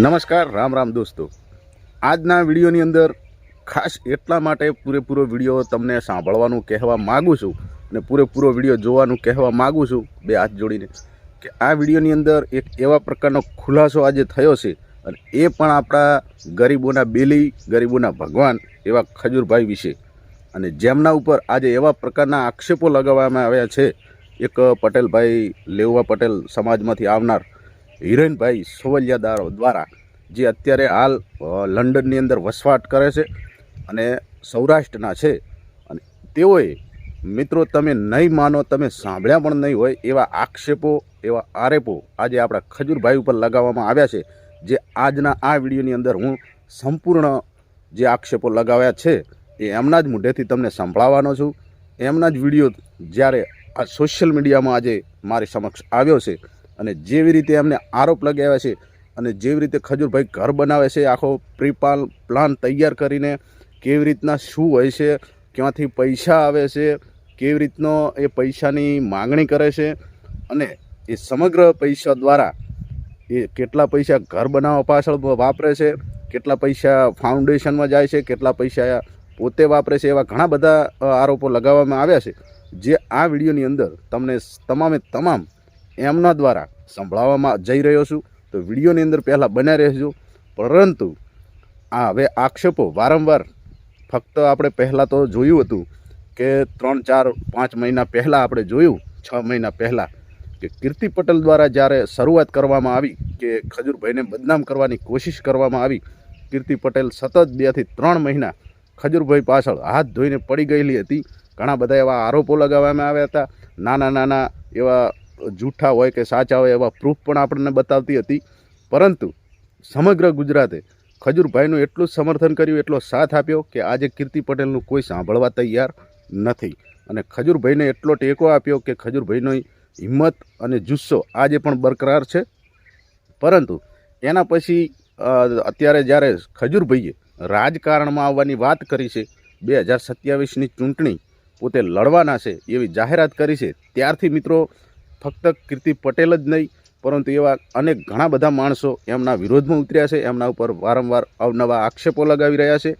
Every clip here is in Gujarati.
નમસ્કાર, રામ રામ દોસ્તો. આજના વિડીયોની અંદર ખાસ એટલા માટે પૂરેપૂરો વીડિયો તમને સાંભળવાનું કહેવા માગું છું અને પૂરેપૂરો વીડિયો જોવાનું કહેવા માગું છું બે હાથ જોડીને, કે આ વિડીયોની અંદર એક એવા પ્રકારનો ખુલાસો આજે થયો છે અને એ પણ આપણા ગરીબોના બેલી, ગરીબોના ભગવાન એવા ખજૂરભાઈ વિશે. અને જેમના ઉપર આજે એવા પ્રકારના આક્ષેપો લગાવવામાં આવ્યા છે, એક પટેલભાઈ લેવા પટેલ સમાજમાંથી આવનાર હિરેનભાઈ સોવલિયાદાર દ્વારા જે અત્યારે હાલ લંડનની અંદર વસવાટ કરે છે અને સૌરાષ્ટ્રના છે અને તેઓએ, મિત્રો તમે નહીં માનો, તમે સાંભળ્યા પણ નહીં હોય એવા આક્ષેપો, એવા આરેપો આજે આપણા ખજૂરભાઈ ઉપર લગાવવામાં આવ્યા છે. જે આજના આ વિડીયોની અંદર હું સંપૂર્ણ જે આક્ષેપો લગાવ્યા છે એ એમના જ મુઢેથી તમને સંભળાવવાનો છું. એમના જ વીડિયો જ્યારે આ સોશિયલ મીડિયામાં આજે મારી સમક્ષ આવ્યો છે અને જેવી રીતે એમને આરોપ લગાવ્યા છે અને જેવી રીતે ખજૂરભાઈ ઘર બનાવે છે, આખો પ્રીપાલ પ્લાન તૈયાર કરીને કેવી રીતના શું હોય છે, ક્યાંથી પૈસા આવે છે, કેવી રીતનો એ પૈસાની માગણી કરે છે અને એ સમગ્ર પૈસા દ્વારા એ કેટલા પૈસા ઘર બનાવવા પાછળ વાપરે છે, કેટલા પૈસા ફાઉન્ડેશનમાં જાય છે, કેટલા પૈસા પોતે વાપરે છે એવા ઘણા બધા આરોપો લગાવવામાં આવ્યા છે. જે આ વિડીયોની અંદર તમને તમામે તમામ એમના દ્વારા સંભળાવવામાં જઈ રહ્યો છું. તો વિડીયોની અંદર પહેલાં બન્યા રહેજો. પરંતુ આ હવે આક્ષેપો વારંવાર ફક્ત આપણે પહેલાં તો જોયું હતું કે ત્રણ, ચાર, પાંચ મહિના પહેલાં આપણે જોયું, છ મહિના પહેલાં કે કીર્તિ પટેલ દ્વારા જ્યારે શરૂઆત કરવામાં આવી કે ખજૂરભાઈને બદનામ કરવાની કોશિશ કરવામાં આવી, કીર્તિ પટેલ સતત બેથી ત્રણ મહિના ખજૂરભાઈ પાછળ હાથ ધોઈને પડી ગયેલી હતી. ઘણા બધા એવા આરોપો લગાવવામાં આવ્યા હતા. નાના નાના એવા જૂઠા હોય કે સાચા હોય એવા પ્રૂફ પણ આપણને બતાવતી હતી. પરંતુ સમગ્ર ગુજરાતે ખજૂરભાઈનું એટલું જ સમર્થન કર્યું, એટલો સાથ આપ્યો કે આજે કીર્તિ પટેલનું કોઈ સાંભળવા તૈયાર નથી. અને ખજૂરભાઈને એટલો ટેકો આપ્યો કે ખજૂરભાઈનો હિંમત અને જુસ્સો આજે પણ બરકરાર છે. પરંતુ એના પછી અત્યારે જ્યારે ખજૂરભાઈએ રાજકારણમાં આવવાની વાત કરી છે, બે હજાર સત્યાવીસની ચૂંટણી પોતે લડવાના છે એવી જાહેરાત કરી છે, ત્યારથી મિત્રો ફક્ત કીર્તિ પટેલ જ નહીં, પરંતુ એવા અનેક ઘણા બધા માણસો એમના વિરોધમાં ઉતર્યા છે, એમના ઉપર વારંવાર અવનવા આક્ષેપો લગાવી રહ્યા છે,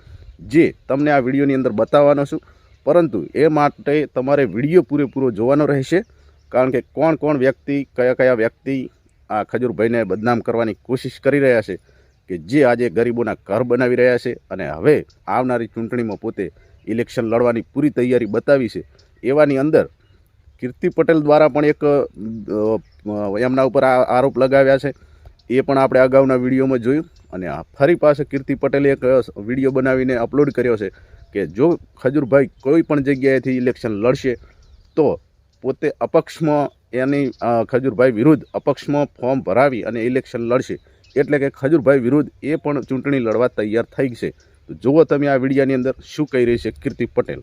જે તમને આ વિડીયોની અંદર બતાવવાનો છું. પરંતુ એ માટે તમારે વીડિયો પૂરેપૂરો જોવાનો રહેશે, કારણ કે કોણ કોણ વ્યક્તિ, કયા કયા વ્યક્તિ આ ખજૂરભાઈને બદનામ કરવાની કોશિશ કરી રહ્યા છે, કે જે આજે ગરીબોના ઘર બનાવી રહ્યા છે અને હવે આવનારી ચૂંટણીમાં પોતે ઇલેક્શન લડવાની પૂરી તૈયારી બતાવી છે. એવાની અંદર કીર્તિ પટેલ દ્વારા પણ એક એમના ઉપર આરોપ લગાવ્યા છે. એ પણ આપણે અગાઉના વિડીયોમાં જોયું અને ફરી પાસે કીર્તિ પટેલે એક વીડિયો બનાવીને અપલોડ કર્યો છે કે જો ખજૂરભાઈ કોઈ પણ જગ્યાએથી ઇલેક્શન લડશે તો પોતે અપક્ષમાં એની ખજૂરભાઈ વિરુદ્ધ અપક્ષમાં ફોર્મ ભરાવી અને ઇલેક્શન લડશે. એટલે કે ખજૂરભાઈ વિરુદ્ધ એ પણ ચૂંટણી લડવા તૈયાર થઈ છે. જુઓ તમે આ વિડીયાની અંદર શું કહી રહી છે કીર્તિ પટેલ.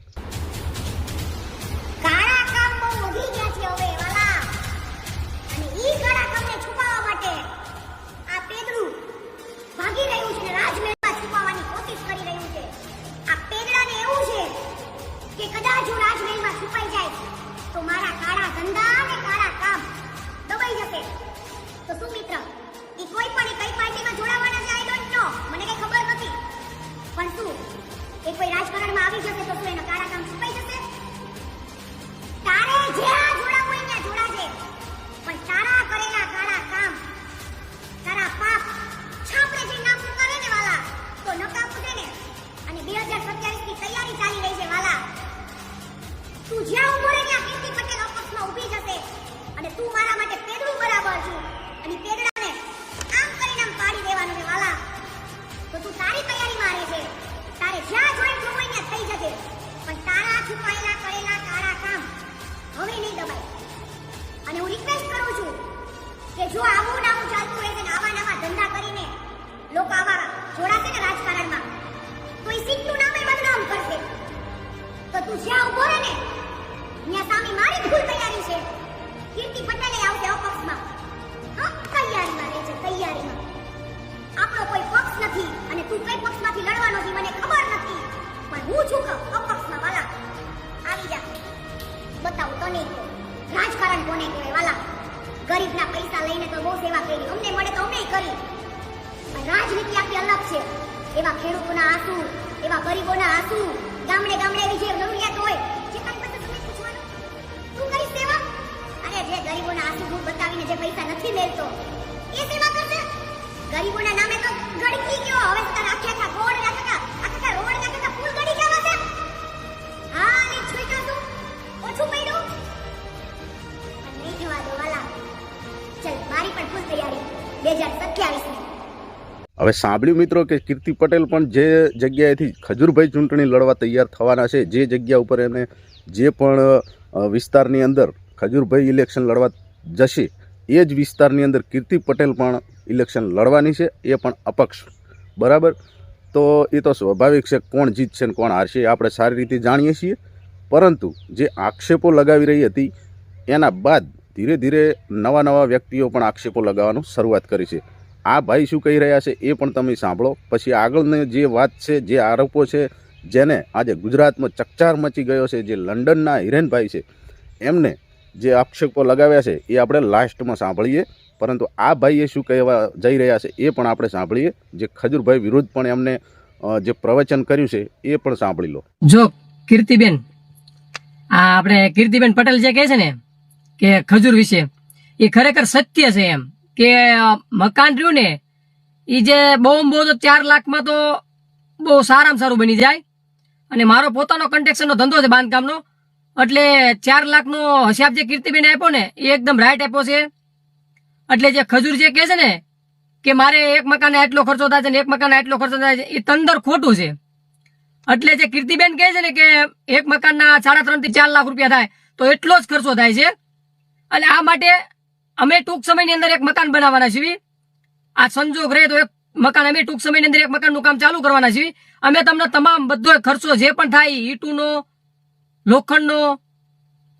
કે જો આવું ને આવું ચાલતું રહેશે ને આવા નવા ધંધા કરીને લોકો આવા જોડાશે ને રાજકારણમાં, તો એ સીટનું એ બદનામ કરશે. તો તું જ્યાં ઊભો રહે ને, ત્યાં સામે મારી ફૂલ તૈયારી છે. કીર્તિ પટેલે આવશે અપક્ષમાં. તૈયારીમાં રહે છે, તૈયારીમાં. આપણો કોઈ પક્ષ નથી અને તું કઈ પક્ષમાંથી લડવાનો છે મને ખબર નથી. પણ હું છું અપક્ષમાં, વાલા. આવી જા. બતાવું તને રાજકારણ કોને કહેવાય, વાલા. ગરીબના પૈસા લઈને તો બહુ સેવા કરી. અમને મળે તો અમે કરી. રાજનીતિ આખી અલગ છે. એવા ખેડૂતોના આંસુ, એવા ગરીબોના આંસુ, ગામડે ગામડે એવી જે જરૂરિયાત હોય, જે તારી તું સેવા? અરે જે ગરીબોના આંસુ ભૂખ બતાવીને જે પૈસા નથી મેળતો, એ સેવા કરશે? ગરીબોના નામે તો ગડકી ગયો. હવે તારા આખે ગોળ ના હવે સાંભળ્યું મિત્રો કે કીર્તિ પટેલ પણ જે જગ્યાએથી ખજૂરભાઈ ચૂંટણી લડવા તૈયાર થવાના છે, જે જગ્યા ઉપર એને જે પણ વિસ્તારની અંદર ખજૂરભાઈ ઇલેક્શન લડવા જશે, એ જ વિસ્તારની અંદર કીર્તિ પટેલ પણ ઇલેક્શન લડવાની છે, એ પણ અપક્ષ. બરાબર? તો એ તો સ્વાભાવિક છે, કોણ જીતશે ને કોણ હારશે આપણે સારી રીતે જાણીએ છીએ. પરંતુ જે આક્ષેપો લગાવી રહી હતી, એના બાદ ધીરે ધીરે નવા નવા વ્યક્તિઓ પણ આક્ષેપો લગાવવાનું શરૂઆત કરી છે. આ ભાઈ શું કહી રહ્યા છે એ પણ તમે સાંભળો. પછી આગળની જે વાત છે, જે આરોપો છે, જેને આજે ગુજરાતમાં ચકચાર મચી ગયો છે, જે લંડનના હિરેનભાઈ છે, એમને જે આક્ષેપો લગાવ્યા છે એ આપણે લાસ્ટમાં સાંભળીએ. પરંતુ આ ભાઈએ શું કહેવા જઈ રહ્યા છે એ પણ આપણે સાંભળીએ. જે ખજૂરભાઈ વિરુદ્ધ પણ એમને જે પ્રવચન કર્યું છે એ પણ સાંભળી લો. જો કીર્તિબેન, આ આપણે કીર્તિબેન પટેલ જે કહે છે ને કે ખજૂર વિશે. એ ખરેખર સત્ય છે એમ. કે મકાન રહ્યું ને એ જે બહુ બહુ તો ચાર લાખમાં તો બહુ સારામાં સારું બની જાય. અને મારો પોતાનો કન્સ્ટ્રક્શનનો ધંધો છે બાંધકામનો. એટલે ચાર લાખનો હિસાબ જે કીર્તિબેન આપ્યો ને, એ એકદમ રાઈટ આપ્યો છે. એટલે જે ખજૂર જે કહે છે ને, કે મારે એક મકાને આટલો ખર્ચો થાય છે ને એક મકાને આટલો ખર્ચો થાય છે, એ તંદર ખોટું છે. એટલે જે કીર્તિબેન કહે છે ને કે, એક મકાનના સાડા ત્રણથી ચાર લાખ રૂપિયા થાય, તો એટલો જ ખર્ચો થાય છે. અને આ માટે અમે ટૂંક સમયની અંદર એક મકાન બનાવવાના છીએ. આ સંજોગ રહે તો એક મકાન, અમે ટૂંક સમયની અંદર એક મકાનનું કામ ચાલુ કરવાના છીએ. અમે તમને તમામ બધો ખર્ચો જે પણ થાય, ઈટુનો, લોખંડનો,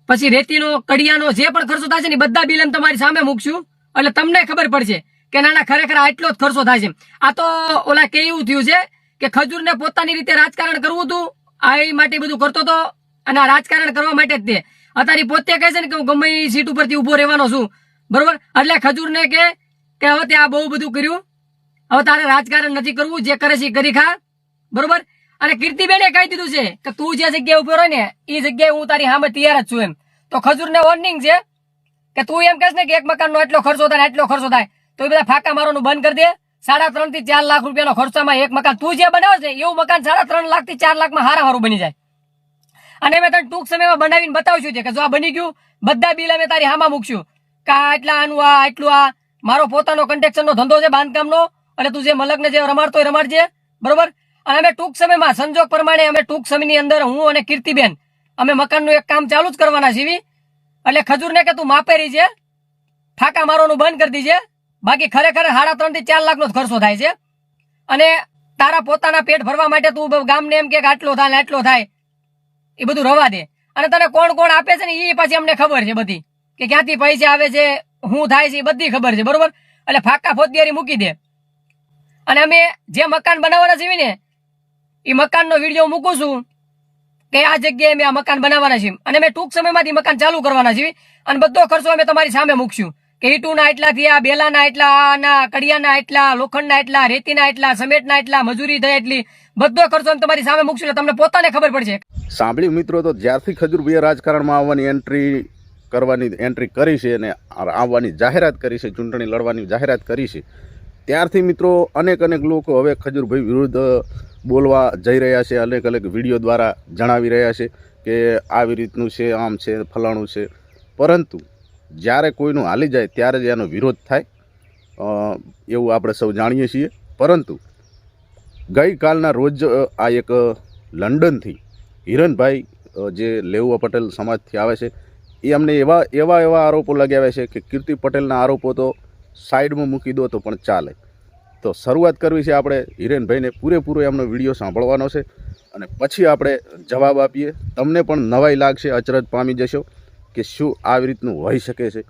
પછી રેતીનો, કડિયાનો જે પણ ખર્ચો થાય છે ને બધા બિલ અમે તમારી સામે મૂકશું. એટલે તમને ખબર પડશે કે નાના ખરેખર આટલો જ ખર્ચો થાય છે. આ તો ઓલા કેવું થયું છે કે ખજૂરને પોતાની રીતે રાજકારણ કરવું હતું, આ માટે બધું કરતો હતો અને આ રાજકારણ કરવા માટે જ તે. અત્યારે પોતે કહે છે ને કે હું ગમે એ સીટ ઉપરથી ઊભો રહેવાનો છું. બરોબર? એટલે ખજૂરને કે કે હવે તે આ બહુ બધું કર્યું. હવે તારે રાજકારણ નથી કરવું, જે કરે છે કરી ખા. બરોબર? અને કીર્તિબેને કહી દીધું છે કે તું જે જગ્યાએ ઊભો રહે ને એ જગ્યાએ હું તારી સામે તૈયાર જ છું એમ. તો ખજૂરને વોર્નિંગ છે કે તું એમ કહેશ ને કે એક મકાનનો એટલો ખર્ચો થાય એટલો ખર્ચો થાય, તો એ બધા ફાકા મારવાનું બંધ કરી દે. સાડા ત્રણથી ચાર લાખ રૂપિયાનો ખર્ચામાં એક મકાન તું જે બનાવે છે, એવું મકાન સાડા ત્રણ લાખથી ચાર લાખમાં હારા હારું બની જાય. અને મેં તને ટૂંક સમયમાં બનાવીને બતાવશું છે કે જો આ બની ગયું, બધા બિલ અમે તારી હામાં મૂકશું. કે આ એટલા આનું આ એટલું આ, મારો પોતાનો કન્સ્ટ્રક્શનનો ધંધો છે બાંધકામનો, અને તું જે મલકને જે રમાડતો રમાડજે. બરોબર? અને અમે ટૂંક સમયમાં, સંજોગ પ્રમાણે અમે ટૂંક સમયની અંદર હું અને કીર્તિબેન, અમે મકાનનું એક કામ ચાલુ જ કરવાના છીએ. એટલે ખજૂરને કે તું માપેરી છે? ફાકા મારવાનું બંધ કરી દીજે. બાકી ખરેખર સાડા ત્રણથી ચાર લાખનો જ ખર્ચો થાય છે. અને તારા પોતાના પેટ ભરવા માટે તું ગામને એમ કે આટલો થાય આટલો થાય. એ બધું રવા દે. અને તને કોણ કોણ આપે છે ને એ પાછી અમને ખબર છે બધી. કે ક્યાંથી પૈસા આવે છે શું થાય છે એ બધી ખબર છે, બરોબર? એટલે ફાકા ફોજદારી મૂકી દે. અને અમે જે મકાન બનાવવાના છીએ ને એ મકાનનો વીડિયો મૂકું છું કે આ જગ્યાએ અમે આ મકાન બનાવવાના છીએ. અને અમે ટૂંક સમયમાંથી મકાન ચાલુ કરવાના છીએ. અને બધો ખર્ચો અમે તમારી સામે મૂકશું. કે ઈટુના એટલા થયા, બેલાના એટલા આના કડિયાના એટલા લોખંડના એટલા રેતીના એટલા સમેટના એટલા મજૂરી થઈ એટલી. બધો ખર્ચો તમારી સામે મૂકશું તમને પોતાને ખબર પડશે. સાંભળ્યું મિત્રો તો જ્યારથી ખજૂરભાઈએ રાજકારણમાં આવવાની એન્ટ્રી કરવાની એન્ટ્રી કરી છે અને આવવાની જાહેરાત કરી છે, ચૂંટણી લડવાની જાહેરાત કરી છે, ત્યારથી મિત્રો અનેક અનેક લોકો હવે ખજૂરભાઈ વિરુદ્ધ બોલવા જઈ રહ્યા છે, અનેક અનેક વીડિયો દ્વારા જણાવી રહ્યા છે કે આવી રીતનું છે, આમ છે, ફલાણું છે. પરંતુ જ્યારે કોઈનું હાલી જાય ત્યારે જ એનો વિરોધ થાય. એવું આપણે સૌ જાણીએ છીએ. પરંતુ ગઈકાલના રોજ આ એક લંડનથી હિરણભાઈ જે લેઉવા પટેલ સમાજથી આવે છે, એ અમને એવા એવા એવા આરોપો લગાવ્યા છે કે કીર્તિ પટેલના આરોપો તો સાઈડમાં મૂકી દો તો પણ ચાલે. તો શરૂઆત કરવી છે આપણે હિરેનભાઈને પૂરેપૂરો એમનો વીડિયો સાંભળવાનો છે અને પછી આપણે જવાબ આપીએ. તમને પણ નવાઈ લાગશે, અચરજ પામી જશો કે શું આવી રીતનું હોઈ શકે છે.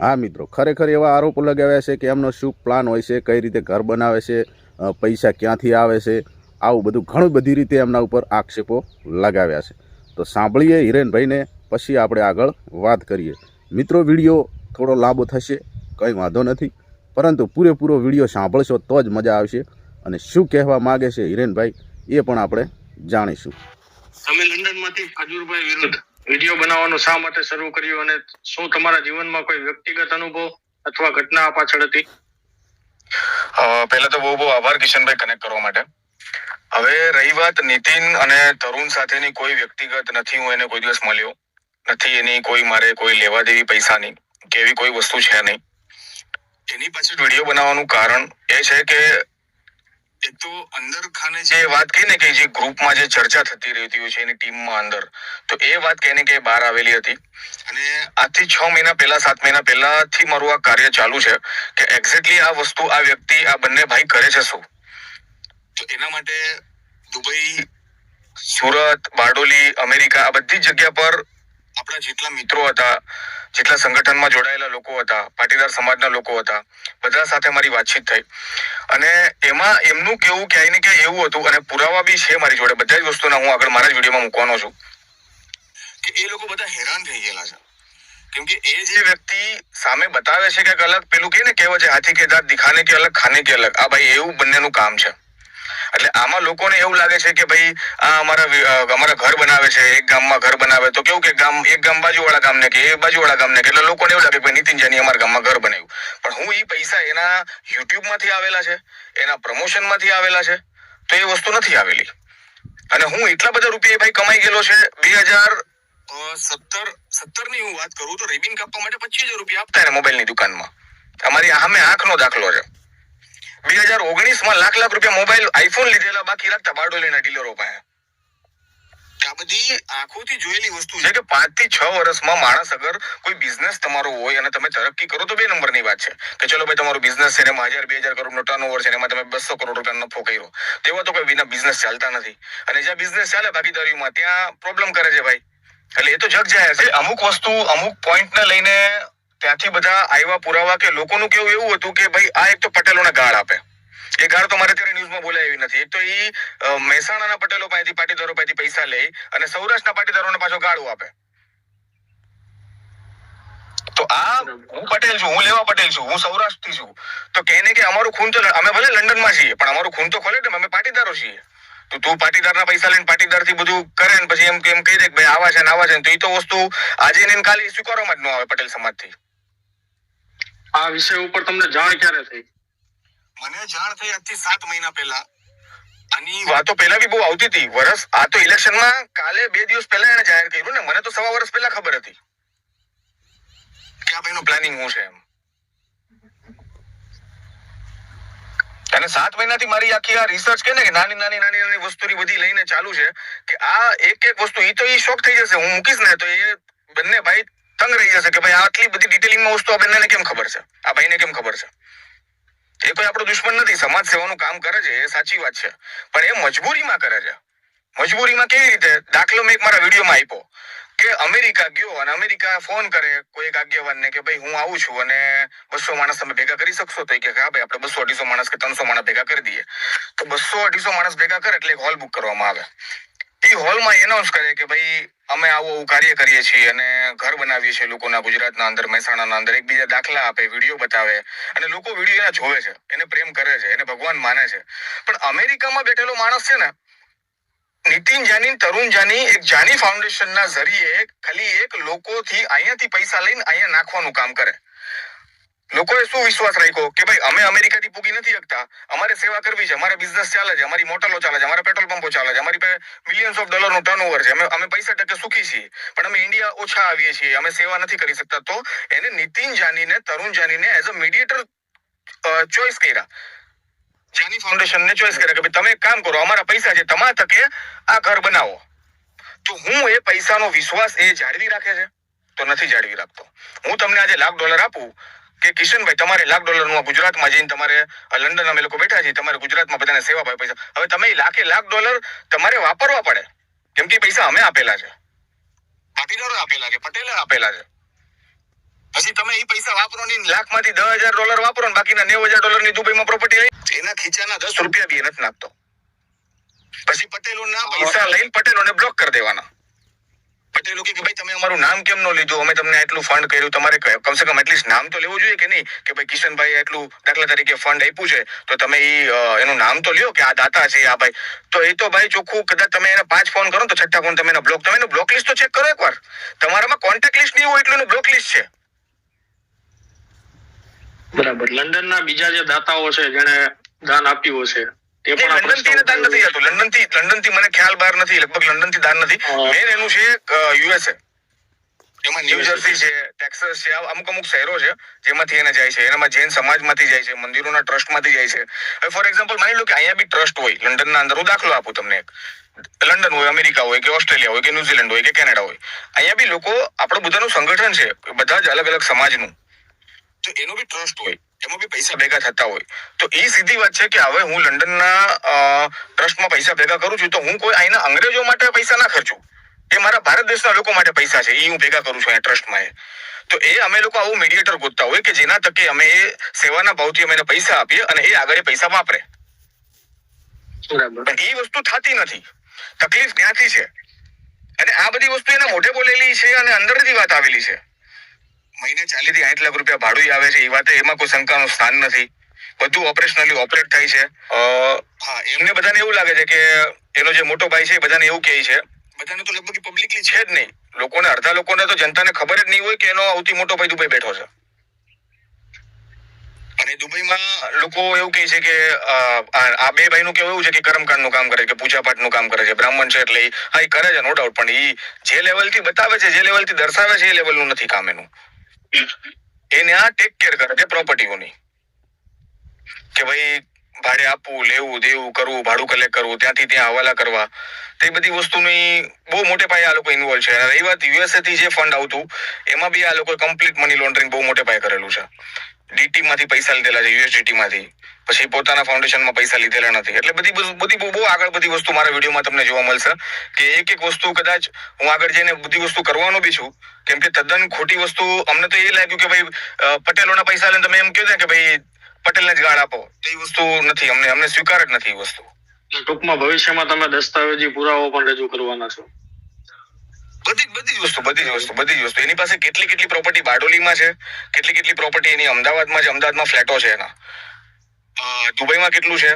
હા મિત્રો, ખરેખર એવા આરોપો લગાવ્યા છે કે એમનો શું પ્લાન હોય છે, કઈ રીતે ઘર બનાવે છે પૈસા ક્યાંથી આવે છે, આવું બધું ઘણું બધી રીતે એમના ઉપર આક્ષેપો લગાવ્યા છે. તો સાંભળીએ હિરેનભાઈને, પછી આપણે આગળ વાત કરીએ. મિત્રો, વીડિયો થોડો લાંબો થશે, કંઈ વાંધો નથી, પરંતુ પૂરેપૂરો વીડિયો સાંભળશો તો જ મજા આવશે અને શું કહેવા માગે છે હિરેનભાઈ, એ પણ આપણે જાણીશું. તમે લંડનમાંથી ખજૂરભાઈ વિરુદ્ધ વીડિયો બનાવવાનું શા માટે શરૂ કર્યું અને શું તમારા જીવનમાં કોઈ વ્યક્તિગત અનુભવ અથવા ઘટના પાછળ હતી? પહેલા તો બહુ બહુ આભાર કિશનભાઈ કનેક્ટ કરવા માટે. હવે રહી વાત નીતિન અને તરુણ સાથેની કોઈ વ્યક્તિગત નથી, હું એને કોઈ દિવસ મળ્યો નથી, એની કોઈ મારે કોઈ લેવા દેવી પૈસાની કે એવી કોઈ વસ્તુ છે નહીં. એની પાછળ વીડિયો બનાવવાનું કારણ એ છે કે એક તો અંદર ખાને જે વાત કહી ને કે જે ગ્રુપમાં જે ચર્ચા થતી રહેતી હોય છે એની ટીમમાં અંદર, તો એ વાત કહીને કે બહાર આવેલી હતી. અને આજથી છ મહિના પહેલા, સાત મહિના પહેલાથી મારું આ કાર્ય ચાલુ છે કે એક્ઝેક્ટલી આ વસ્તુ આ વ્યક્તિ, આ બંને ભાઈ કરે છે શું? તો એના માટે દુબઈ, સુરત, બારડોલી, અમેરિકા આ બધી જગ્યા પર આપણા જેટલા મિત્રો હતા, જેટલા સંગઠનમાં જોડાયેલા લોકો હતા, પાટીદાર સમાજના લોકો હતા, બધા સાથે મારી વાતચીત થઈ. અને એમાં એમનું કેવું ક્યાંય ને ક્યાંય એવું હતું અને પુરાવા બી છે મારી જોડે, બધા જ વસ્તુના હું આગળ મારા જ વિડીયોમાં મૂકવાનો છું. કે એ લોકો બધા હેરાન થઈ ગયેલા છે. કેમ કે એ જે વ્યક્તિ સામે બતાવે છે કે અલગ, પેલું કે ને કહેવાય છે, હાથી કે દાંત દિખાને કે અલગ, ખાને કે અલગ. આ ભાઈ એવું બંનેનું કામ છે. એટલે આમાં લોકોને એવું લાગે છે કે ભાઈ આ અમારા અમારા ઘર બનાવે છે, એક ગામમાં ઘર બનાવે. તો કેવું કે ગામ, એક ગામ બાજુવાળા ગામને કે એ બાજુવાળા ગામને કે એટલે લોકોને એવું લાગે કે નીતિન જાની અમારા ગામમાં ઘર બનાવ્યું. પણ હું એ પૈસા એના યુટ્યુબમાંથી આવેલા છે, એના પ્રમોશનમાંથી આવેલા છે, તો એ વસ્તુ નથી આવેલી. અને હું એટલા બધા રૂપિયા ભાઈ કમાઈ ગયેલો છે, બે હજાર સત્તર સત્તરની હું વાત કરું તો રેબિન કાપવા માટે પચીસ હજાર રૂપિયા આપતા મોબાઈલની દુકાનમાં. અમારી સામે આંખનો દાખલો છે. બે હજાર ઓગણીસમાં લાખ લાખ રૂપિયા મોબાઈલ આઈફોન લીધેલા બાકી રાખતા બારડોલીના ડીલરો પાસે. આ બધી આંખોથી જોયેલી વસ્તુ છે. કે પાંચથી છ વર્ષમાં માણસ અગર કોઈ બિઝનેસ તમારો હોય અને તમે તરક્કી કરો તો બે નંબરની વાત છે. કે ચલો ભાઈ તમારો બિઝનેસ છે એમાં હજાર બે હજાર કરોડનો ટર્નઓવર છે એમાં તમે બસો કરોડ રૂપિયા નફો કર્યો. તેવા તો કોઈ વિના બિઝનેસ ચાલતા નથી. અને જ્યાં બિઝનેસ ચાલે ભાગીદારીમાં ત્યાં પ્રોબ્લેમ કરે છે ભાઈ. એટલે એ તો જગ જાય છે. અમુક વસ્તુ અમુક પોઈન્ટને ને લઈને ત્યાંથી બધા આવ્યા પુરાવા કે લોકોનું કેવું એવું હતું કે ભાઈ આ એક તો પટેલોના ગાળ આપે. એ ગાળ તો મારે ત્યારે ન્યૂઝમાં બોલાય એવી નથી. એક તો એ મહેસાણાના પટેલો પાસેથી પાટીદારો પાસેથી પૈસા લે અને સૌરાષ્ટ્રના પાટીદારોને પાછો ગાળું આપે. તો આ હું પટેલ છું, હું લેવા પટેલ છું, હું સૌરાષ્ટ્રથી છું. તો કહેને કે અમારું ખૂન તો, અમે ભલે લંડનમાં છીએ, પણ અમારું ખૂન તો ખોલે ને, અમે પાટીદારો છીએ. તો તું પાટીદારના પૈસા લઈને પાટીદારથી બધું કરે ને પછી એમ કેમ કહી દે કે ભાઈ આવા છે ને આવા છે ને, તો એ તો વસ્તુ આજે ને કાલે સ્વીકારવામાં જ ન આવે પટેલ સમાજથી. આ વિષય ઉપર તમને જાણ ક્યારે થઈ? મને જાણ થઈ આજથી સાત મહિના પહેલા. આની વાતો પહેલા બી બહુ આવતી હતી. વર્ષ આ તો ઇલેક્શનમાં કાલે બે દિવસ પહેલા એને જાહેર કર્યું ને. મને તો સવા વર્ષ પહેલા ખબર હતી. કે આ ભાઈનું પ્લાનિંગ શું છે એમ. અને સાત મહિનાથી મારી આખી આ રિસર્ચ કે ને કે નાની નાની નાની નાની વસ્તુની બધી લઈને ચાલુ છે કે આ એક એક વસ્તુ એ તો એ શોખ થઈ જશે. હું મૂકીશ ને તો એ બંને ભાઈ તંગ રહી જશે કે ભાઈ આટલી બધી ડિટેલિંગમાં વસ્તુ આ બંનેને કેમ ખબર છે? આ ભાઈને કેમ ખબર છે? એ કોઈ આપણો દુશ્મન નથી. સમાજ સેવાનું કામ કરે છે, એ સાચી વાત છે. પણ એ મજબૂરીમાં કરે છે. મજબૂરીમાં કેવી રીતે? દાખલો મેં એક મારા વિડીયોમાં આપ્યો કે અમેરિકા ગયો અને અમેરિકા ફોન કરે કોઈ એક આગેવાનને કે ભાઈ હું આવું છું અને બસો માણસ તમે ભેગા કરી શકશો? તો કે હા ભાઈ, આપણે બસો અઢીસો માણસ કે ત્રણસો માણસ ભેગા કરી દઈએ. તો બસો અઢીસો માણસ ભેગા કરે એટલે એક હોલ બુક કરવામાં આવે. એ હોલમાં એનાઉન્સ કરે કે ભાઈ, અમે આવું આવું કાર્ય કરીએ છીએ અને ઘર બનાવીએ છીએ લોકોના ગુજરાતના અંદર, મહેસાણાના અંદર. એકબીજા દાખલા આપે, વીડિયો બતાવે અને લોકો વીડિયો એના જોવે છે, એને પ્રેમ કરે છે, એને ભગવાન માને છે. પણ અમેરિકામાં બેઠેલો માણસ છે ને, નીતિન જાની તરુણ જાની એક જાની ફાઉન્ડેશનના જરીએ ખાલી એક લોકોથી અહીંયાથી પૈસા લઈને અહીંયા નાખવાનું કામ કરે. લોકોએ શું વિશ્વાસ રાખ્યો? કે ભાઈ, અમે અમેરિકાથી પૂગી નથી શકતા. અમારે સેવા કરવી છે, અમારે બિઝનેસ ચાલે છે, અમારી મોટલો ચાલે છે, અમારા પેટ્રોલ પંપો ચાલે છે, અમારી મિલિયન્સ ઓફ ડોલરનું ટર્નઓવર છે. અમે અમે પૈસા ટકે સુખી છીએ, પણ અમે ઇન્ડિયા ઓછા આવીએ છીએ, અમે સેવા નથી કરી શકતા. તો એને નીતિન જાનીને, તરુણ જાનીને એઝ અ મીડિયેટર ચોઈસ કર્યા. જાની ફાઉન્ડેશનને ચોઈસ કર્યા કે ભાઈ, તમે કામ કરો, અમારા પૈસા છે તમારા તકે આ ઘર બનાવો. તો હું એ પૈસાનો વિશ્વાસ એ જાળવી રાખે છે? તો નથી જાળવી રાખતો. હું તમને આજે લાખ ડોલર આપું કે કિશનભાઈ તમારે લાખ ડોલરનું ગુજરાતમાં જઈને તમારે લંડન અમે લોકો બેઠા છીએ તમારે ગુજરાતમાં બધાને સેવા ભાઈ પૈસા. હવે તમે લાખે લાખ ડોલર તમારે વાપરવા પડે કેમ કે પૈસા અમે આપેલા છે. પાટીદારો આપેલા છે પટેલે આપેલા છે. પછી તમે એ પૈસા વાપરો ની લાખમાંથી દસ હજાર ડોલર વાપરો ને બાકીના નેવું હજાર ડોલરની દુબઈમાં પ્રોપર્ટી લઈ એના ખીચાના દસ રૂપિયા બી નથી નાખતો. પછી પટેલોના પૈસા લઈને પટેલોને બ્લોક કરી દેવાના. પટેલો કે, ભાઈ, તમે અમારું નામ કેમ ન લીધું? અમે તમને આટલું ફંડ કર્યું. તમારે કમસે કમ એટલીસ્ટ નામ તો લેવું જોઈએ કે નહીં? કે ભાઈ કિશનભાઈ આટલું દાખલા તરીકે ફંડ આપ્યું છે, તો તમે એ એનું નામ તો લ્યો કે આ દાતા છે, આ ભાઈ. તો એ તો ભાઈ ચોખ્ખું કદાચ તમે એને પાંચ ફોન કરો તો છઠ્ઠા ફોન તમે એને બ્લોક તમે એનું બ્લોક લિસ્ટ તો ચેક કરો એકવાર. તમારામાં કોન્ટેક્ટ લિસ્ટ નહીં હોય એટલું એનું બ્લોક લિસ્ટ છે. બરાબર. લંડનના બીજા જે દાતાઓ છે જેને દાન આપ્યું હશે તે પણ લંડનથી દાન નથી જતું લંડનથી લંડનથી મને ખ્યાલ બહાર નથી લગભગ લંડનથી દાન નથી. મેન એનું છે યુએસએ એમાં ન્યૂ જર્સી છે ટેક્સાસ છે અમુક અમુક શહેરો છે જેમાંથી એને જાય છે. એનામાં જૈન સમાજમાંથી જાય છે મંદિરોના ટ્રસ્ટમાંથી જાય છે. હવે ફોર એક્ઝામ્પલ માની લો કે અહીંયા બી ટ્રસ્ટ હોય લંડનના અંદર. હું દાખલો આપું તમને એક. લંડન હોય અમેરિકા હોય કે ઓસ્ટ્રેલિયા હોય કે ન્યુઝીલેન્ડ હોય કે કેનેડા હોય. અહીંયા બી લોકો આપણું બધાનું સંગઠન છે બધા જ અલગ અલગ સમાજનું. તો એનું બી ટ્રસ્ટ હોય. એમાં બી પૈસા ભેગા થતા હોય. તો એ સીધી વાત છે કે હવે હું લંડનના ટ્રસ્ટમાં પૈસા ભેગા કરું છું તો હું કોઈ અહીંના અંગ્રેજો માટે પૈસા ના ખર્ચું. એ મારા ભારત દેશના લોકો માટે પૈસા છે એ હું ભેગા કરું છું અહીંયા ટ્રસ્ટમાં એ. તો એ અમે લોકો આવું મીડિયેટર ગોતતા હોય કે જેના તકે અમે એ સેવાના ભાવથી અમે પૈસા આપીએ અને એ આગળ એ પૈસા વાપરે. એ વસ્તુ થતી નથી. તકલીફ ક્યાંથી છે. અને આ બધી વસ્તુ એના મોઢે બોલેલી છે અને અંદરથી વાત આવેલી છે. મહિને ચાલીસથી આઠ લાખ રૂપિયા ભાડું આવે છે, એ વાતે એમાં કોઈ શંકાનું સ્થાન નથી. બધું ઓપરેશનલી ઓપરેટ થાય છે. હા, એમને બધાને એવું લાગે છે કે એનો જે મોટો ભાઈ છે બધાને એવું કહે છે. બધાને તો લગભગ પબ્લિકલી છે જ નહીં. લોકોને, અડધા લોકોને તો જનતાને ખબર જ નહીં હોય કે એનો સૌથી મોટો ભાઈ દુબઈ બેઠો છે. અને દુબઈમાં લોકો એવું કહે છે કે આ બે ભાઈનું કેવું એવું છે કે કર્મકાંડનું કામ કરે કે પાઠનું કામ કરે છે, બ્રાહ્મણ છે એટલે હા એ કરે છે નો ડાઉટ પણ એ જે લેવલથી બતાવે છે, જે લેવલથી દર્શાવે છે, એ લેવલનું નથી કામ એનું. એને આ ટેક કેર કરે છે પ્રોપર્ટીઓની કે ભાઈ, ભાડે આપવું, લેવું, દેવું, કરવું, ભાડું કલેક્ટ કરવું, ત્યાંથી ત્યાં હવાલા કરવા. તે બધી વસ્તુની બહુ મોટે પાયે આ લોકો ઇન્વોલ્વ છે. અને રહી વાત યુએસએ થી જે ફંડ આવતું, એમાં બી આ લોકો કમ્પ્લીટ મની લોન્ડરિંગ બહુ મોટે પાયે કરેલું છે. ડીટી માંથી પૈસા લીધેલા છે યુએસડીટી માંથી. પછી પોતાના ફાઉન્ડેશનમાં પૈસા લીધેલા નથી. એટલે બધી બધી બહુ આગળ બધી વસ્તુ મારા વિડીયોમાં તમને જોવા મળશે કે એક એક વસ્તુ કદાચ હું આગળ જઈને બધી વસ્તુ કરવાનો બી છું. કેમ કે તદ્દન ખોટી વસ્તુ અમને તો એ લાગ્યું કે ભાઈ પટેલોના પૈસા લઈને તમે એમ કહો ને કે ભાઈ પટેલને જ ગાળ આપો. એ વસ્તુ નથી. અમને અમને સ્વીકાર જ નથી એ વસ્તુ. ટૂંકમાં ભવિષ્યમાં તમે દસ્તાવેજી પુરાવો પણ રજૂ કરવાના છો? બધી બધી જ વસ્તુ બધી જ વસ્તુ બધી જ વસ્તુ. એની પાસે કેટલી કેટલી પ્રોપર્ટી બારડોલીમાં છે? કેટલી કેટલી પ્રોપર્ટી એની અમદાવાદમાં છે? અમદાવાદમાં ફ્લેટો છે એના. દુબઈમાં કેટલું છે?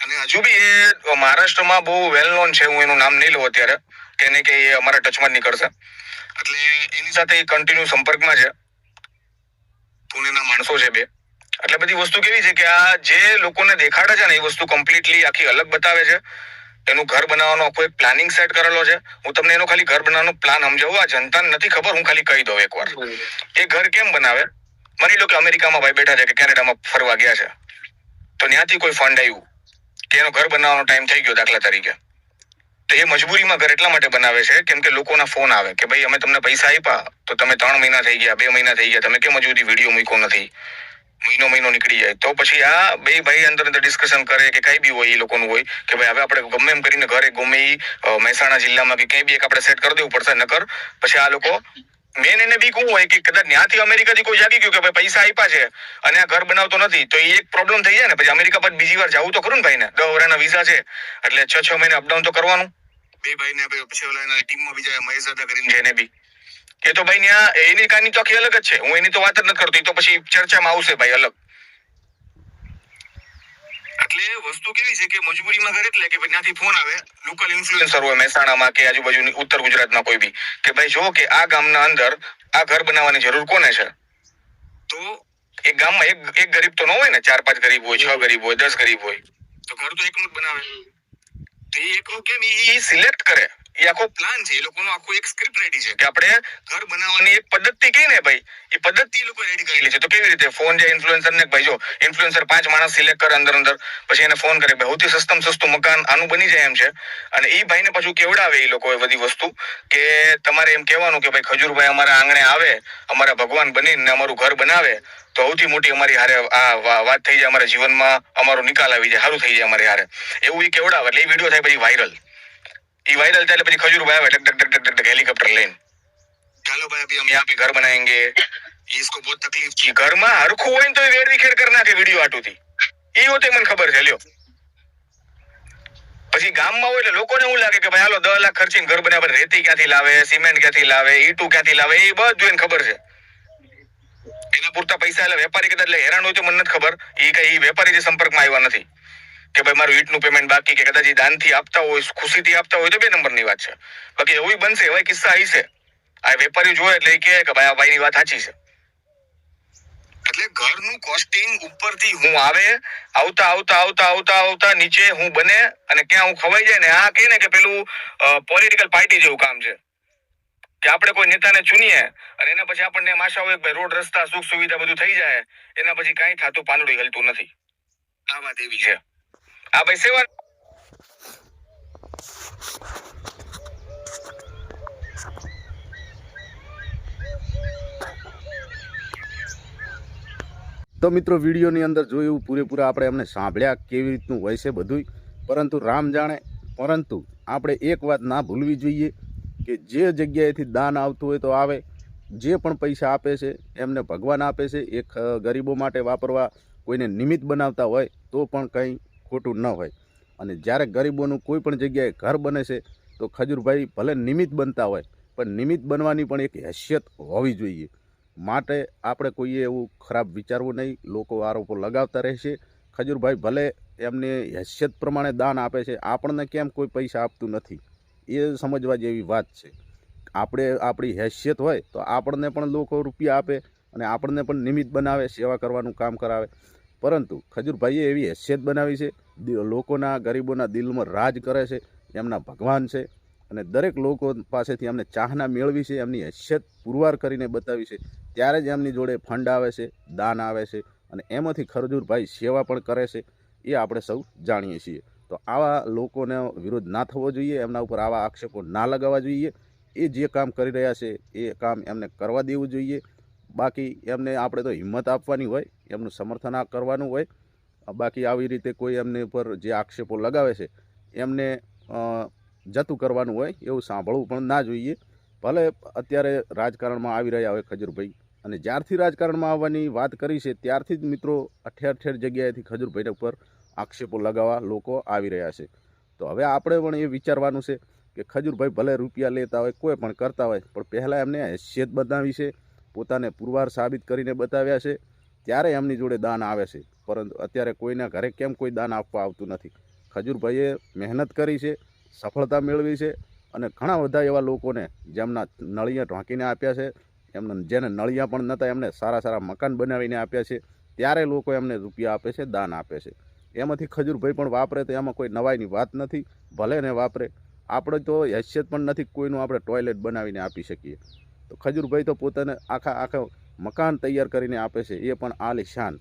અને હજુ બી એ મહારાષ્ટ્રમાં બહુ વેલ નોન છે હું એનું નામ નહીં લઉં અત્યારે એને કે એ અમારા ટચમાં નીકળશે. એટલે એની સાથે એ કન્ટિન્યુ સંપર્કમાં છે. પુણેના માણસો છે બે. એટલે બધી વસ્તુ કેવી છે કે આ જે લોકોને દેખાડે છે ને એ વસ્તુ કમ્પ્લીટલી આખી અલગ બતાવે છે. એનું ઘર બનાવવાનો આખો એક પ્લાનિંગ સેટ કરેલો છે. હું તમને એનો ખાલી ઘર બનાવવાનો પ્લાન સમજાવું આ જનતાને નથી ખબર હું ખાલી કહી દઉં એકવાર. એ ઘર કેમ બનાવે? માની લો કે અમેરિકામાં ભાઈ બેઠા છે કે કેનેડામાં ફરવા ગયા છે. તો ત્યાંથી કોઈ ફંડ આવ્યું કે એનો ઘર બનાવવાનો ટાઈમ થઈ ગયો દાખલા તરીકે. તો એ મજબૂરીમાં ઘર એટલા માટે બનાવે છે કેમ કે લોકોના ફોન આવે કે ભાઈ અમે તમને પૈસા આપ્યા તો તમે ત્રણ મહિના થઈ ગયા, બે મહિના થઈ ગયા, તમે કેમ હજુ સુધી વીડિયો મૂક્યો નથી? મહિનો મહિનો નીકળી જાય. તો પછી આ બે ભાઈ અંદર અંદર ડિસ્કશન કરે કે કઈ બી હોય એ લોકોનું હોય કે ભાઈ હવે આપણે ગમે એમ કરીને ઘરે ગમે મહેસાણા જિલ્લામાં કે ક્યાંય બી એક આપણે સેટ કરી દેવું પડશે નકર પછી આ લોકો મેન એને બી કહું હોય કે કદાચ ત્યાંથી અમેરિકાથી કોઈ જાગી ગયું કે ભાઈ પૈસા આપ્યા છે અને આ ઘર બનાવતો નથી તો એ એક પ્રોબ્લેમ થઈ જાય ને. પછી અમેરિકા પર બીજી વાર જવું તો ખરું ને ભાઈને. દસ વર્ષના વિઝા છે એટલે છ છ મહિને અપડાઉન તો કરવાનું. બે ભાઈ ને પછી ઓલા એના ટીમમાં બીજા મહેશ દાદા કરીને. જેને બી. કે તો ભાઈ ત્યાં એની કાની તો આખી અલગ જ છે. હું એની તો વાત જ નથી કરતો એ તો પછી ચર્ચામાં આવશે ભાઈ અલગ. એટલે વસ્તુ કેવી છે કે મજબૂરીમાં ઘર એટલે કે ત્યાંથી ફોન આવે લોકલ ઇન્ફ્લુએન્સર હોય મહેસાણામાં કે આજુબાજુ ઉત્તર ગુજરાતમાં કોઈ બી કે ભાઈ જો કે આ ગામના અંદર આ ઘર બનાવવાની જરૂર કોને છે? તો એક ગામમાં એક એક ગરીબ તો ન હોય ને ચાર પાંચ ગરીબ હોય છ ગરીબ હોય દસ ગરીબ હોય. તો ઘર તો એકનું જ બનાવે. તો એ એકનું કેમ? એ સિલેક્ટ કરે. એ આખો પ્લાન છે, એ લોકોનો આખો એક સ્ક્રિપ્ટ રેડી છે કે આપણે ઘર બનાવવાની એક પદ્ધતિ કઈ ને ભાઈ? એ પદ્ધતિ એ લોકો રેડી કરેલી છે. તો કેવી રીતે? ફોન જે ઇન્ફ્લુએન્સર ને ભાઈ જો ઇન્ફ્લુએન્સર પાંચ માણસ સિલેક્ટ કરે અંદર અંદર, પછી એને ફોન કરે, ભાઈ, સૌથી સસ્તમ સસ્તું મકાન આનું બની જાય એમ છે. અને એ ભાઈને પાછું કેવડાવે એ લોકો એ બધી વસ્તુ કે તમારે એમ કહેવાનું કે, ભાઈ, ખજૂરભાઈ અમારા આંગણે આવે, અમારા ભગવાન બનીને અમારું ઘર બનાવે, તો સૌથી મોટી અમારી હારે આ વાત થઈ જાય અમારા જીવનમાં, અમારો નિકાલ આવી જાય સારું થઈ જાય અમારી હારે. એવું એ કેવડાવે, એટલે એ વીડિયો થાય પછી વાયરલ એ વાયરલ થાય એટલે પછી ખજૂરભાઈ આવે ટક ટક ટક ટક ટક હેલિકોપ્ટર લઈને ચાલો ભાઈ અભી हम यहाँ पे घर बनाएंगे इसको बहुत तकलीफ थी ઘરમાં હરખું હોય ને તો એ વેર વિખેર કરી નાખે વિડીયો આટુથી એ હોતે મને ખબર છે લ્યો પછી ગામમાં હોય એટલે લોકોને એવું લાગે કે ભાઈ હાલો દસ લાખ ખર્ચીને ઘર બનાવે પણ રેતી ક્યાંથી લાવે સિમેન્ટ ક્યાંથી લાવે ઈટું ક્યાંથી લાવે એ બધું એને ખબર છે એના પૂરતા પૈસા એટલે વેપારી કદાચ એટલે હેરાન હોય તો મને નથી ખબર એ કઈ ઈ વેપારી સંપર્કમાં આવ્યા નથી કે ભાઈ મારું ઈટનું પેમેન્ટ બાકી કે કદાચ દાનથી આપતા હોય, ખુશીથી આપતા હોય, તો બે નંબરની વાત છે. બાકી એવું બનશે એવા કિસ્સા આવી છે. આ વેપારી જોયે એટલે કે ભાઈ આ ભાઈની વાત સાચી છે. એટલે ઘરનું કોસ્ટિંગ ઉપરથી હું આવે, આવતા આવતા આવતા આવતા આવતા નીચે હું બને અને ક્યાં હું ખવાઈ જાય ને આ કહે ને કે પેલું પોલિટિકલ પાર્ટી જેવું કામ છે. કે આપણે કોઈ નેતાને ચૂનીએ અને એના પછી આપણને એમ આશા હોય કે રોડ, રસ્તા સુખ સુવિધા બધું થઈ જાય, એના પછી કાંઈ થતું પાંદડું હલતું નથી. આ વાત એવી છે. આ ભાઈ સેવા તો મિત્રો, વિડીયોની અંદર જોયું, પૂરેપૂરા આપણે એમને સાંભળ્યા કેવી રીતનું હોય છે બધુંય. પરંતુ રામ જાણે, પરંતુ આપણે એક વાત ના ભૂલવી જોઈએ કે જે જગ્યાએથી દાન આવતું હોય તો આવે, જે પણ પૈસા આપે છે, એમને ભગવાન આપે છે. એક ગરીબો માટે વાપરવા કોઈને નિમિત્ત બનાવતા હોય તો પણ કંઈ ખોટું ન હોય. અને જ્યારે ગરીબોનું કોઈ પણ જગ્યાએ ઘર બને છે, તો ખજૂરભાઈ ભલે નિમિત્ત બનતા હોય, પણ નિમિત્ત બનવાની પણ એક હેસિયત હોવી જોઈએ. માટે આપણે કોઈએ એવું ખરાબ વિચારવું નહીં. લોકો આરોપો લગાવતા રહેશે. ખજૂરભાઈ ભલે એમને હેસિયત પ્રમાણે દાન આપે છે, આપણને કેમ કોઈ પૈસા આપતું નથી? એ સમજવા જેવી વાત છે. આપણે આપણી હેસિયત હોય, તો આપણને પણ લોકો રૂપિયા આપે અને આપણને પણ નિમિત્ત બનાવે, સેવા કરવાનું કામ કરાવે. પરંતુ ખજૂરભાઈએ એવી હેસિયત બનાવી છે લોકોના ગરીબોના દિલમાં રાજ કરે છે, એમના ભગવાન છે અને દરેક લોકો પાસેથી એમને ચાહના મેળવી છે, એમની હેસિયત પુરવાર કરીને બતાવી છે. ત્યારે જ એમની જોડે ફંડ આવે છે, દાન આવે છે અને એમાંથી ખરજૂરભાઈ સેવા પણ કરે છે, એ આપણે સૌ જાણીએ છીએ. તો આવા લોકોને વિરોધ ના થવો જોઈએ, એમના ઉપર આવા આક્ષેપો ના લગાવવા જોઈએ. એ જે કામ કરી રહ્યા છે, એ કામ એમને કરવા દેવું જોઈએ. બાકી એમને આપણે તો હિંમત આપવાની હોય, એમનું સમર્થન કરવાનું હોય. બાકી આવી રીતે કોઈ એમને પર જે આક્ષેપો લગાવે છે, એમને જતું કરવાનું હોય એવું સાંભળવું પણ ના જોઈએ. ભલે અત્યારે રાજકારણમાં આવી રહ્યા હોય ખજૂરભાઈ. અને જ્યારથી રાજકારણમાં આવવાની વાત કરી છે, ત્યારથી જ મિત્રો અઠેર ઠેર જગ્યાએથી ખજૂરભાઈ ઉપર આક્ષેપો લગાવવા લોકો આવી રહ્યા છે. તો હવે આપણે પણ એ વિચારવાનું છે કે ખજૂરભાઈ ભલે રૂપિયા લેતા હોય, કોઈ પણ કરતા હોય, પણ પહેલાં એમને હેસિયત બનાવી છે. પોતાને પુરવાર સાબિત કરીને બતાવ્યા છે, ત્યારે એમની જોડે દાન આવે છે. પરંતુ અત્યારે કોઈના ઘરે કેમ કોઈ દાન આપવા આવતું નથી? ખજૂરભાઈએ મહેનત કરી છે, સફળતા મેળવી છે અને ઘણા બધા એવા લોકોને જેમના નળિયા ઢાંકીને આપ્યા છે, એમને જેને નળિયા પણ નહોતા, એમને સારા સારા મકાન બનાવીને આપ્યા છે, ત્યારે લોકો એમને રૂપિયા આપે છે, દાન આપે છે. એમાંથી ખજૂરભાઈ પણ વાપરે તો એમાં કોઈ નવાઈની વાત નથી, ભલે ને વાપરે. આપણે તો હેસિયત પણ નથી કોઈનું આપણે ટોયલેટ બનાવીને આપી શકીએ. તો ખજૂરભાઈ તો પોતાને આખા આખા મકાન તૈયાર કરીને આપે છે, એ પણ આલિશાન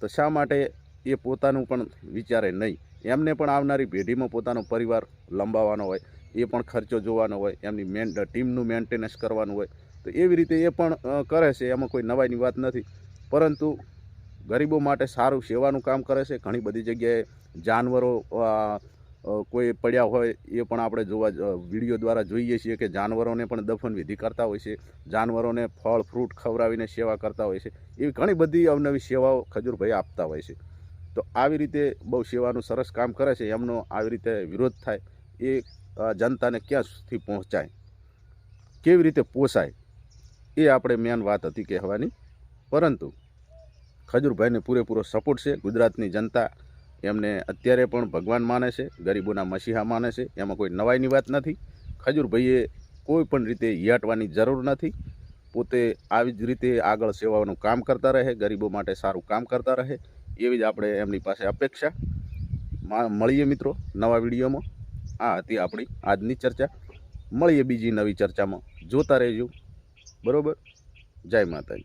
તો શા માટે એ પોતાનું પણ વિચારે નહીં? એમને પણ આવનારી પેઢીમાં પોતાનો પરિવાર લંબાવવાનો હોય, એ પણ ખર્ચો જોવાનો હોય, એમની મેન ટીમનું મેન્ટેનન્સ કરવાનું હોય, તો એવી રીતે એ પણ કરે છે, એમાં કોઈ નવાઈની વાત નથી. પરંતુ ગરીબો માટે સારું સેવાનું કામ કરે છે, ઘણી બધી જગ્યાએ જાનવરો કોઈ પડ્યા હોય એ પણ આપણે જોવા વીડિયો દ્વારા જોઈએ છીએ કે જાનવરોને પણ દફન વિધિ કરતા હોય છે, જાનવરોને ફળ, ફ્રૂટ ખવડાવીને સેવા કરતા હોય છે, એવી ઘણી બધી અવનવી સેવાઓ ખજૂરભાઈ આપતા હોય છે. તો આવી રીતે બહુ સેવાનું સરસ કામ કરે છે, એમનો આવી રીતે વિરોધ થાય, એ જનતાને ક્યાં સુધી પહોંચાય, કેવી રીતે પોસાય, એ આપણે મેન વાત હતી કહેવાની. પરંતુ ખજૂરભાઈને પૂરેપૂરો સપોર્ટ છે, ગુજરાતની જનતા એમને અત્યારે પણ ભગવાન માને છે, ગરીબોના મસીહા માને છે. એમાં કોઈ નવાઈની વાત નથી. ખજૂરભાઈએ કોઈ પણ રીતે હિયાટવાની જરૂર નથી. પોતે આવી જ રીતે આગળ સેવાનું કામ કરતા રહે, ગરીબો માટે સારું કામ કરતા રહે. એવી જ આપણે એમની પાસે અપેક્ષા. મળીએ મિત્રો નવા વિડીયોમાં. આ હતી આપણી આજની ચર્ચા. મળીએ બીજી નવી ચર્ચામાં. જોતા રહેજો. બરાબર? જય માતાજી.